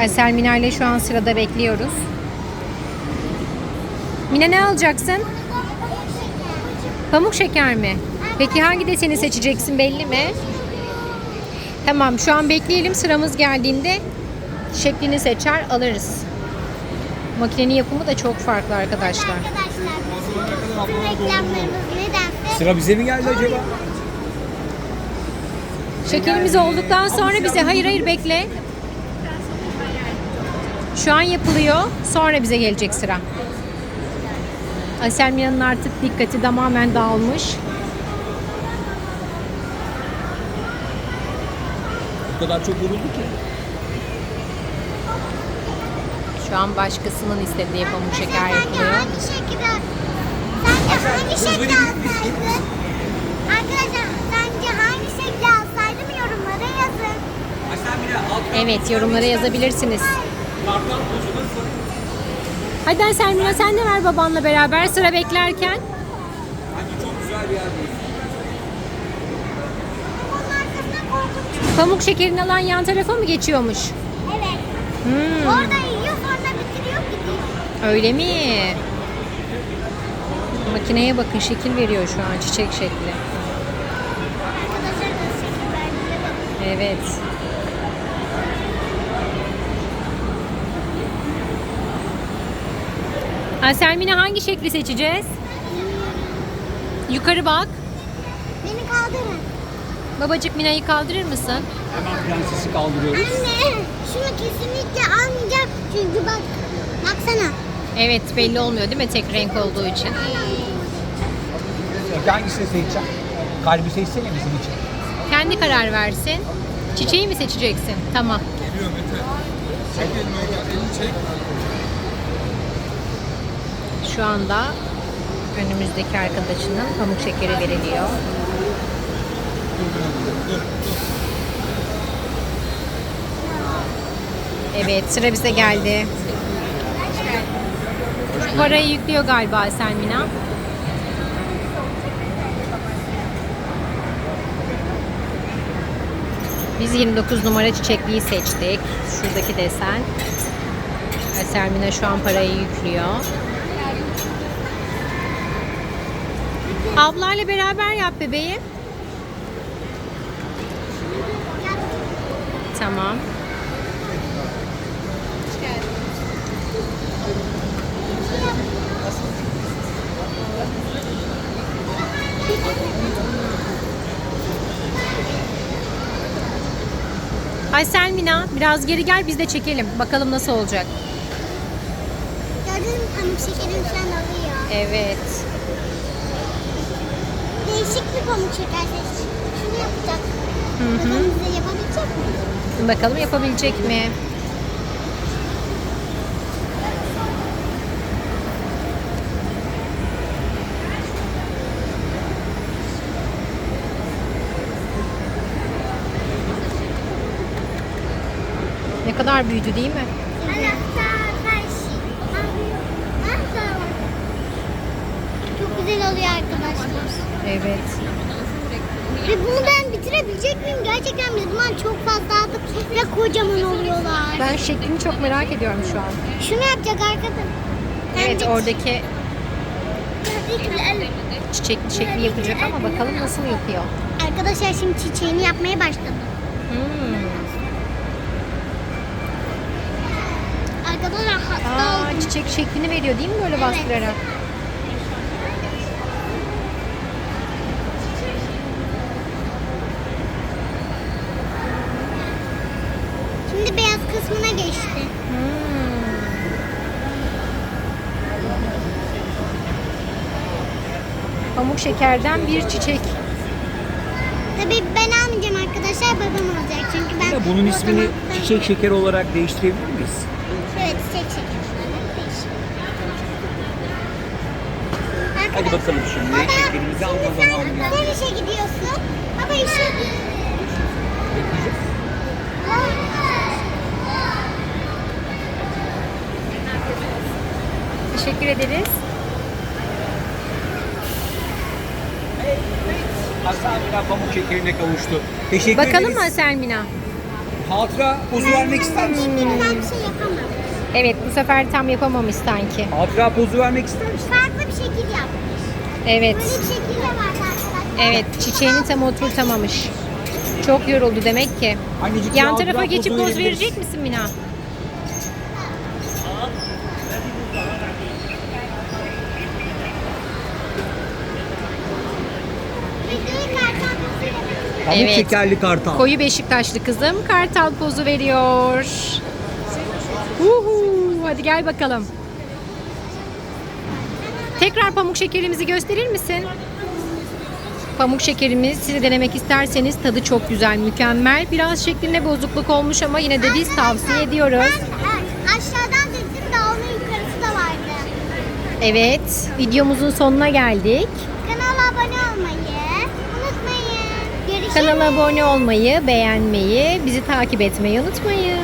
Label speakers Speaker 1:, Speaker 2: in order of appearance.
Speaker 1: Asel Mina ile şu an sırada bekliyoruz. Mine ne alacaksın? Pamuk şeker mi? Peki hangi deseni seçeceksin belli mi? Tamam şu an bekleyelim sıramız geldiğinde şeklini seçer alırız. Makinenin yapımı da çok farklı arkadaşlar.
Speaker 2: Sıra bize mi geldi acaba?
Speaker 1: Şekerimiz olduktan sonra bize hayır hayır bekle. Şu an yapılıyor. Sonra bize gelecek sıra. Aselmia'nın artık dikkati tamamen dağılmış.
Speaker 2: Bu kadar çok vuruldu ki.
Speaker 1: Şu an başkasının istediği pamuk şeker
Speaker 3: Sence
Speaker 1: yapılıyor.
Speaker 3: hangi şekilde Sence hangi şekilde alsaydın? Arkadaşlar sence hangi şekilde alsaydım yorumlara yazın.
Speaker 1: Evet yorumlara yazabilirsiniz. Hadi Aselmia sen de ver babanla beraber sıra beklerken.
Speaker 3: Onun arkasına korkunç.
Speaker 1: Pamuk şekerini alan yan tarafa mı geçiyormuş?
Speaker 3: Evet.
Speaker 1: Hmm,
Speaker 3: Orada yiyor sonra bitiriyor gidiyor.
Speaker 1: öyle mi? Makineye bakın şekil veriyor şu an çiçek şekli.
Speaker 3: Arkadaşlar
Speaker 1: Aselmine hangi şekli seçeceğiz? Yukarı bak.
Speaker 3: Beni kaldırın.
Speaker 1: Babacık Mina'yı kaldırır mısın?
Speaker 2: Hemen prensesi kaldırıyoruz.
Speaker 3: Anne şunu kesinlikle almayacağım. Çünkü bak baksana.
Speaker 1: Evet belli olmuyor değil mi tek renk olduğu için?
Speaker 2: Hangisini seçeceğim? Kalbi seçsene bizim için.
Speaker 1: Kendi karar versin. Çiçeği mi seçeceksin? Tamam. Şu anda önümüzdeki arkadaşının pamuk şekeri veriliyor. Evet sıra bize geldi. Parayı yüklüyor galiba Selmina. Biz 29 numara çiçekliği seçtik. Şuradaki desen. Selmina şu an parayı yüklüyor. Ablayla beraber yap bebeğim. Tamam. Ay Selmina biraz geri gel biz de çekelim. Bakalım nasıl olacak.
Speaker 3: Gördün mü pamuk şekerim şu an alıyor.
Speaker 1: Evet.
Speaker 3: Değişik bir şeker seçtim. Şunu yapacak.
Speaker 1: Hı hı.
Speaker 3: Bakalım bize yapabilecek mi?
Speaker 1: Bakalım yapabilecek mi? Ne kadar büyüdü değil mi?
Speaker 3: Şey. Çok güzel oluyor arkadaşlar.
Speaker 1: Evet.
Speaker 3: Ve bunu ben bitirebilecek miyim? Gerçekten biz bundan çok fazla aldık ve kocaman oluyorlar.
Speaker 1: Ben şeklini çok merak ediyorum şu an.
Speaker 3: Şunu yapacak arkadaşlar.
Speaker 1: Evet oradaki çiçekli şekli yapacak ama bakalım nasıl yapıyor.
Speaker 3: Arkadaşlar şimdi çiçeğini yapmaya başladı.
Speaker 1: Hmm.
Speaker 3: Arkadaşlar hasta
Speaker 1: Aa, çiçek şeklini veriyor değil mi böyle
Speaker 3: Evet.
Speaker 1: bastırarak?
Speaker 3: Şimdi beyaz kısmına geçti.
Speaker 1: Hmm. Pamuk şekerden bir çiçek.
Speaker 3: Tabii ben almayacağım arkadaşlar babam alacak çünkü ben
Speaker 2: Ya bunun ismini
Speaker 3: kocaman-
Speaker 2: çiçek şekeri olarak değiştirebilir miyiz?
Speaker 3: Evet çiçek şeker. Değişik.
Speaker 2: Hadi bakalım şimdi
Speaker 3: Baba,
Speaker 2: şekerimizi alma
Speaker 3: şimdi sen, işe gidiyorsun. Baba işe
Speaker 1: Teşekkür ederiz.
Speaker 2: Hasan Mila pamuk şekerine kavuştu. Teşekkür
Speaker 1: Bakalım
Speaker 2: ederiz.
Speaker 1: mı Selmina?
Speaker 2: hatıra pozu vermek ister misin?
Speaker 3: Ben bir şey yapamam.
Speaker 1: Evet bu sefer tam yapamamış sanki.
Speaker 2: Hatıra pozu vermek ister misin?
Speaker 3: Farklı bir şekil yap.
Speaker 1: Evet.
Speaker 3: Böyle bir şekil de vardı arkadaşlar.
Speaker 1: Evet çiçeğini tam oturtamamış. Çok yoruldu demek ki.
Speaker 2: Annecik
Speaker 1: Yan
Speaker 2: bir
Speaker 1: tarafa geçip
Speaker 2: pozu
Speaker 1: poz
Speaker 2: verebiliriz.
Speaker 1: verecek misin Mina?
Speaker 2: Pamuk
Speaker 1: Evet.
Speaker 2: şekerli kartal.
Speaker 1: Koyu Beşiktaşlı kızım kartal pozu veriyor. Uhu, hadi gel bakalım. Tekrar pamuk şekerimizi gösterir misin? Pamuk şekerimiz size denemek isterseniz tadı çok güzel, mükemmel. Biraz şeklinde bozukluk olmuş ama yine de biz tavsiye ediyoruz.
Speaker 3: Ben aşağıdan döktüm de onun yukarısı da vardı.
Speaker 1: Evet, videomuzun sonuna geldik.
Speaker 3: Kanala abone olmayı unutmayın. Görüşürüz.
Speaker 1: Kanala abone olmayı, beğenmeyi, bizi takip etmeyi unutmayın.